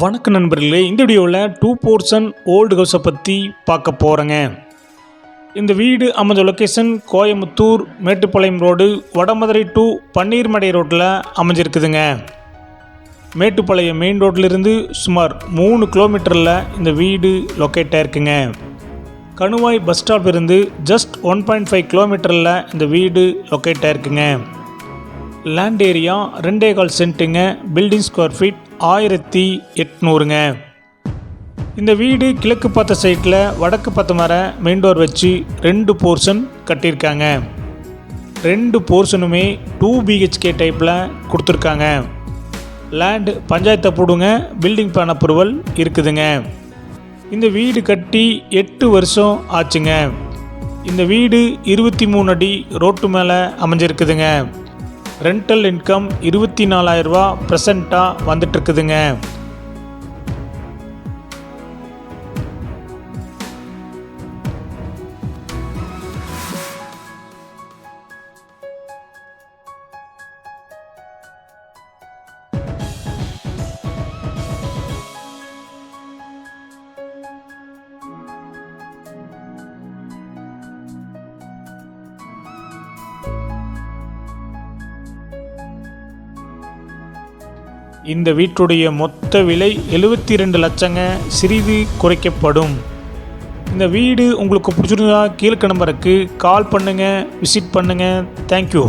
வணக்கம் நண்பர்களே இந்த வீடியோவில் டூ போர்ஷன் ஓல்டு ஹவுஸை பற்றி பார்க்க போகிறேங்க இந்த வீடு அமைஞ்ச location Coimbatore Mettupalayam road Vadamadurai to Pannimadai ரோட்டில் அமைஞ்சிருக்குதுங்க. மேட்டுப்பாளையம் மெயின் ரோட்டிலிருந்து சுமார் மூணு கிலோமீட்டரில் இந்த வீடு லொக்கேட் ஆயிருக்குங்க. கணுவாய் பஸ் ஸ்டாப் இருந்து ஜஸ்ட் ஒன் பாயிண்ட் ஃபைவ் கிலோமீட்டரில் இந்த வீடு லொக்கேட் ஆயிருக்குங்க. லேண்ட் ஏரியா ரெண்டே கால் சென்ட்டுங்க. பில்டிங் ஸ்கொயர் ஃபீட் ஆயிரத்தி எட்நூறுங்க. இந்த வீடு கிழக்கு பார்த்த சைட்டில் வடக்கு பார்த்த மர மெயின் டோர் வச்சு ரெண்டு போர்ஷன் கட்டியிருக்காங்க. ரெண்டு போர்ஷனுமே டூ பிஹெச்கே டைப்பில் கொடுத்துருக்காங்க. லேண்டு பஞ்சாயத்தை போடுங்க பில்டிங் பிளான் அப்ரூவல் இருக்குதுங்க. இந்த வீடு கட்டி எட்டு வருஷம் ஆச்சுங்க. இந்த வீடு இருபத்தி மூணு அடி ரோட்டு மேலே அமைஞ்சிருக்குதுங்க. ரெண்டல் இன்கம் இருபத்தி நாலாயிரரூபா ப்ரெசண்ட்டாக வந்துட்டுருக்குதுங்க இந்த வீட்டுடைய மொத்த விலை எழுபத்தி ரெண்டு லட்சங்க. சிறிது குறைக்கப்படும். இந்த வீடு உங்களுக்கு பிடிச்சிருந்தா கீழ்க்க நம்பருக்கு கால் பண்ணுங்கள் விசிட் பண்ணுங்கள் தேங்க்யூ